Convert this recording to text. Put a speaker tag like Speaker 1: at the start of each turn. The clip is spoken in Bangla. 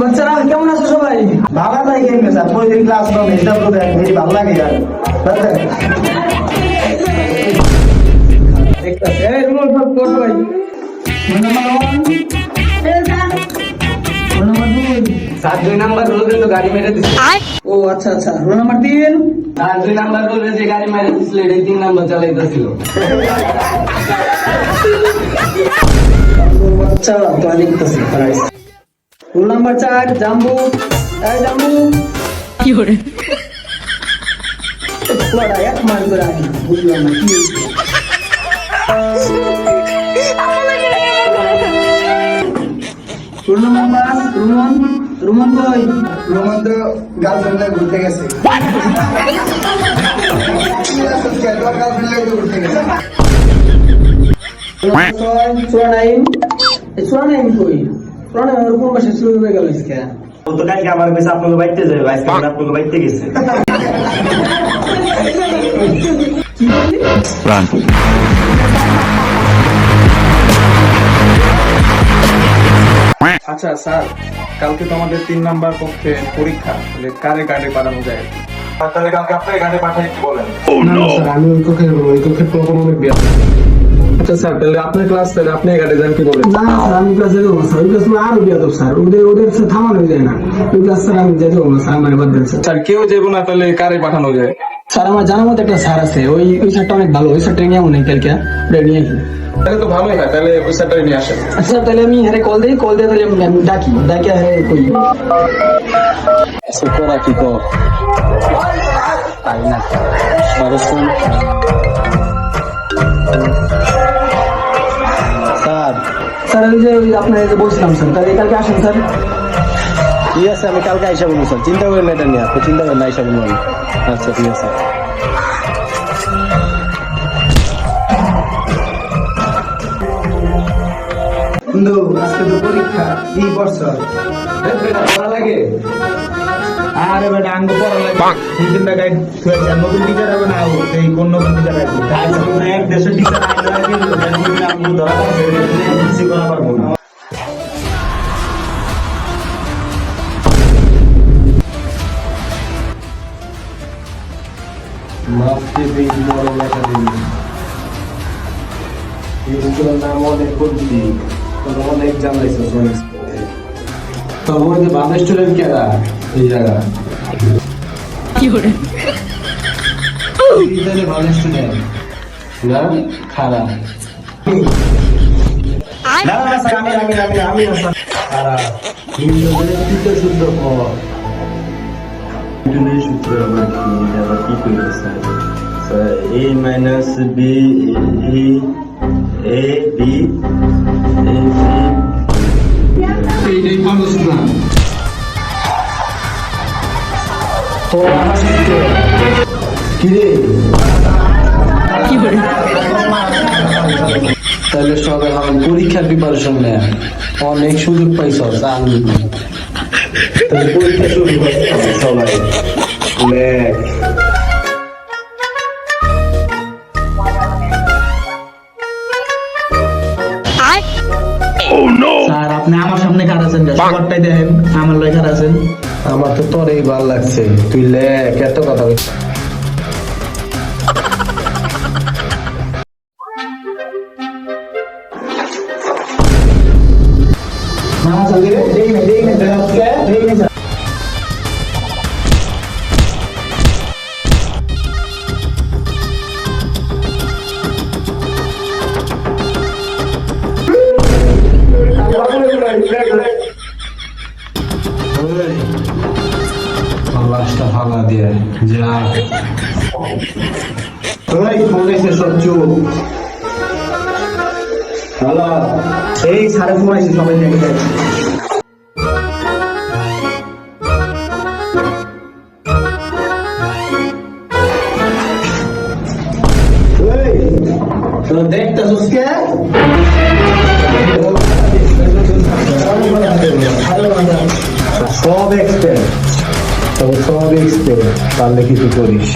Speaker 1: বাচ্চারা, কেমন আছো সবাই?
Speaker 2: ভালো নাই গেম স্যার, প্রতিদিন ক্লাস করবে এটা করে বেশি ভালো লাগে আর।
Speaker 1: দেখতাছি। এই রুল ভাই। নাম্বার দুই
Speaker 3: সাত দুই নাম্বার রোলে তো গাড়ি মেরে দিচ্ছে
Speaker 1: ও আচ্ছা আচ্ছা। রোল নাম্বার তিন
Speaker 3: আর দুই নাম্বার রোলে যে গাড়ি মেরে দিছিল এটাই তিন নাম্বার চালাইতেছিল।
Speaker 1: বাচ্চা তো দেখতেছি রোল নাম্বার চার জাম্বু। এই জাম্বু। কি করে এক মাস ধরে আনি বুঝলাম না কি রোল নাম্বার পাঁচ রুমন কই
Speaker 2: রোমান তো গার্লফ্রেন্ড ঘুরতে গেছে। গার্লফ্রেন্ড ঘুরতে গেছে
Speaker 1: ছয় চুরা নাইন এই চুরা নাইন কই চুরা নাইন ওরকম বসে শুরু হয়ে গেল আজকে
Speaker 2: ও তো কালকে আমার কাছে আপনাকে বাইতে যাবে আজকে আপনাকে বাইতে গেছে
Speaker 1: কি
Speaker 4: আচ্ছা স্যার কালকে তো আমাদের তিন নাম্বার কক্ষে পরীক্ষা তাহলে কারে গাড়ি পাঠানো যায়? তাহলে কালকে আপনার গাড়ি পাঠাই কি বলেন। আমি ওই কক্ষে ওই কক্ষে প্রথম অনেক বিয়া আচ্ছা স্যার তাহলে আপনার ক্লাস তাহলে আপনি গাড়ি যান কি বলেন?
Speaker 5: না স্যার আমি ক্লাস যেতে পারব স্যার ওই ক্লাস আরও বিয়াদব স্যার ওদের ওদের সাথে থামানো যায় না। ওই ক্লাস স্যার আমি যেতে পারব না, স্যার আমার বাদ দেন স্যার
Speaker 4: স্যার কেউ যাব না তাহলে কারে পাঠানো যায়?
Speaker 5: স্যার আমার জানার মতো একটা স্যার আছে। ওই ওই স্যারটা অনেক ভালো। ওই স্যারটা নিয়ে মনে কালকে ওটা নিয়ে আসি
Speaker 4: তাহলে তো ভালোই হয় তাহলে ওই স্যারটাই নিয়ে আসেন।
Speaker 5: আচ্ছা তাহলে আমি হ্যাঁ কল দিই কল দিয়ে তাহলে আমি ডাকি। ডাকি হ্যাঁ কই?
Speaker 3: করা কি তো তাই না স্যার।
Speaker 5: স্যার ওই যে আপনার বলছিলাম স্যার তাহলে কালকে আসেন স্যার।
Speaker 3: ঠিক আছে আমি কালকে আইসা বলব স্যার। চিন্তা করেন না এটা নিয়ে। আপনি চিন্তা করেন না আইসা বলব আমি। আচ্ছা ঠিক আছে।
Speaker 2: বন্ধু আজকে তো পরীক্ষা কি বছর
Speaker 3: পড়া লাগে?
Speaker 2: আরে বেটা আঙ্গ পড়া লাগে। দুই তিনটা গাইড থুয়েছে নতুন টিচার হবে না এই কোন নতুন টিচার আছে এক দেশের টিচার আইলো আর কিন্তু জানি না আঙ্গ ধরা আছে কিছু করা পারব
Speaker 3: বেশ বড় লেখা দিন স্কুলের নাম অনেক করছি তোর অনেক জানাইছে তবে ওই যে বাম স্টুডেন্ট কেরা এই জায়গা। কি করে? ভালো স্টুডেন্ট না খারাপ
Speaker 2: না না স্যার আমি আমি আমি আমি না স্যার।
Speaker 3: খারাপ কিন্তু তৃতীয় সূত্র
Speaker 6: আবার কি এটা আবার কি sir A minus B A A B A C
Speaker 3: এইটাই পারস না
Speaker 2: তো আমার সূত্র
Speaker 3: কিরে তাহলে সবাই আমার পরীক্ষার প্রিপারেশন নেয়। অনেক সুযোগ পাইছ আমি পরীক্ষা শুরু সবাই।
Speaker 2: স্যার আপনি আমার সামনে কার আছেন? সবারটাই দেখেন আমার আছেন?
Speaker 3: আমার তো তোরই ভালো লাগছে। তুই লেখ এত কথা বলিস।
Speaker 2: মামা চলে দেখি না দেখি না দেখি না
Speaker 3: লাশটা ফালা দিয়ে যা
Speaker 2: ওই ফোন এসে সব চুপ হ্যালো এই সাড়ে ফোন আছে সবাই দেখে যাচ্ছে।
Speaker 3: সব এক্সপেন্স তবে সব এক্সপেন্স পারলে কিছু করিস।